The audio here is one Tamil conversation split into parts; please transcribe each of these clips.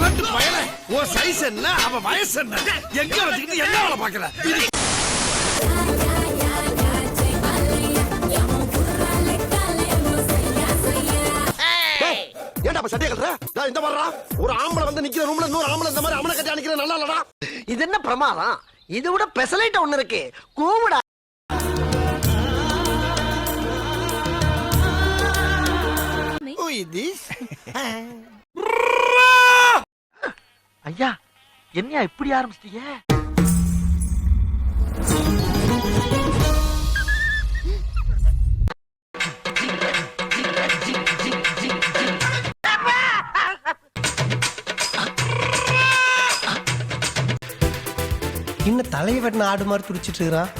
கலந்து பயல. உன் சைஸ் என்ன? அவ வயசு என்ன? எங்க வச்சுக்கிட்டு என்ன வேலை பாக்குற ஏன்டா அப்ப சட்டையை கட்டுற? இந்த வர்றா ஒரு ஆம்பளை வந்து நிக்கிற ரூம்ல இன்னொரு ஆம்பளை இந்த மாதிரி அவனை கட்டி அணிக்கிற நல்லா இல்லடா. இது என்ன பிரமாதம்? இது விட பெசலைட் ஒண்ணு இருக்கு. கூவுடா. Who is this? ஐயா என்னையா இப்படி ஆரம்பிச்சிட்டீங்க இன்னும் தலையை வெட்டின ஆடு மாதிரி துடிச்சிட்டு இருக்கிறான்?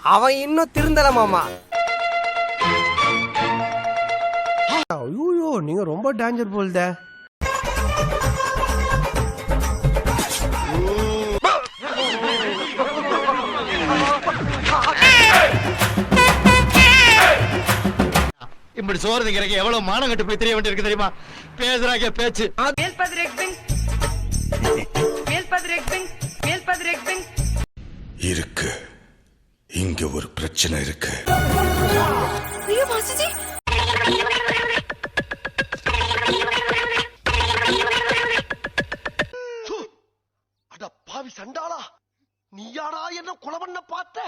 அவன் இன்னும் திருந்தல மாமா. ஐயோ நீங்க ரொம்ப டேஞ்சர் போல்தே. இப்படி சோறு திங்கிறக்கு எவ்வளவு மானம் கட்டு போய் தெரிய வேண்டியிருக்கு தெரியுமா? பேசுறாங்க பேச்சு. இருக்கு. இங்க ஒரு பிரச்சனை இருக்கு. பாவி சண்டாளா. நீயாடா என்ன கொலை பண்ண பார்த்த?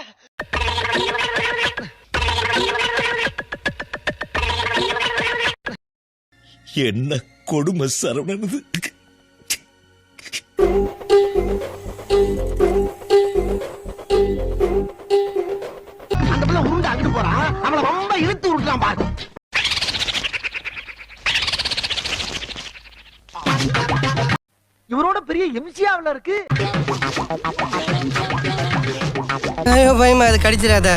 என்ன கொடுமை சரவணனது அந்த பிள்ளை உருண்டு அங்கிட்டு போறான் அவளை ரொம்ப இழுத்து விட்டுறான் பாரு. இவரோட பெரிய எம்சியாவில் இருக்கு. ஐயோ பயமா அது கடிச்சிடாத.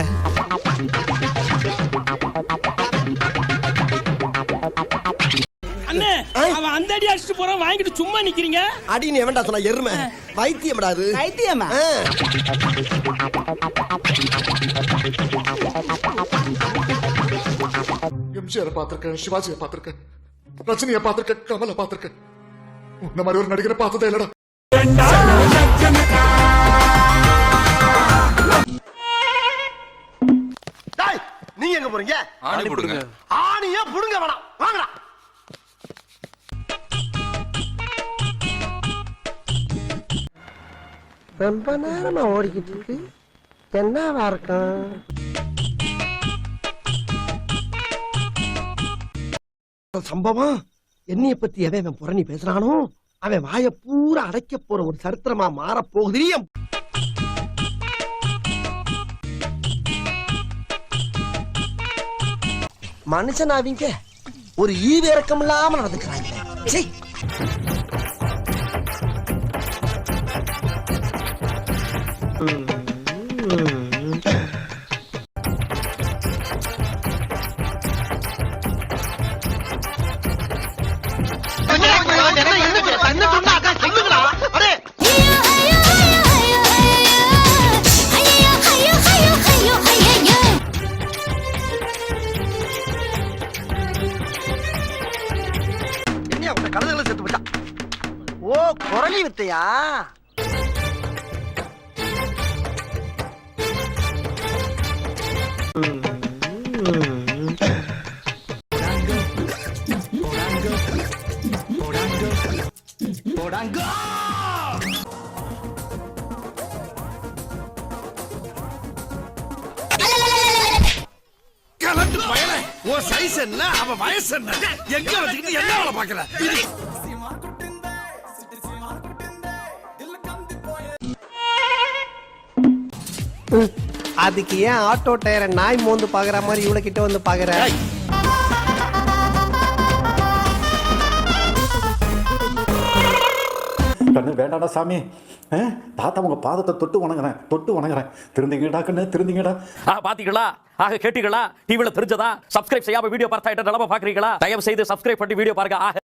அவன் அந்த அடி அடிச்சுட்டு போறான் வாங்கிட்டு சும்மா நிக்கிறீங்க? அடின்னு எவன்டா சொன்னா எருமை. வைத்தியம்டா அது. வைத்தியமா. எம்ஜிஆர் பார்த்திருக்கேன் சிவாஜியை பார்த்திருக்கேன் ரஜினியை பார்த்திருக்கேன் கமலை பார்த்திருக்கேன். உன்ன மாதிரி ஒரு நடிகரை பார்த்ததே இல்லடா. நீங்க எங்க போறீங்க? ஆணி போடுங்க. ஆணியா புடுங்க வேணாம். வாங்கடா. ரொம்ப நேரமா ஓடிக்கிட்டு இருக்கு என்னவா இருக்கும்? சம்பவம்? என்னைய பத்தி எவன் அவன் புரணி பேசுறானோ அவன் வாய பூரா அடைக்க போற ஒரு சரித்திரமா மாறப் போகுது. மனுஷன் அவங்க ஒரு ஈவிறக்கம் இல்லாம நடந்துக்கிறாங்க. ஓ குரலி வித்தையா? உன் சைஸ் என்ன? அவ வயசு என்ன? எங்க வச்சுக்கிட்டு என்ன வேலை பாக்குற அதுக்கு ஏன் ஆட்டோ டயரை நாய் மோந்து பாக்குற மாதிரி இவ்வளவு கிட்ட வந்து பாக்குற? கண்ணு வேண்டாடா சாமி? தாத்தா உங்க பாதத்தை தொட்டு வணங்குறேன். தொட்டு வணங்குறேன். திருந்திங்கடா கண்ணு திருந்திங்கடா. பாத்தீங்களா? ஆக கேட்டீங்களா டிவில தெரிஞ்சதா? சப்ஸ்கிரைப் செய்யாம வீடியோ பார்த்தா என்ன நிலம பாக்குறீங்களா தயவு செய்து சப்ஸ்கிரைப் பண்ணி வீடியோ பாருங்க. ஆக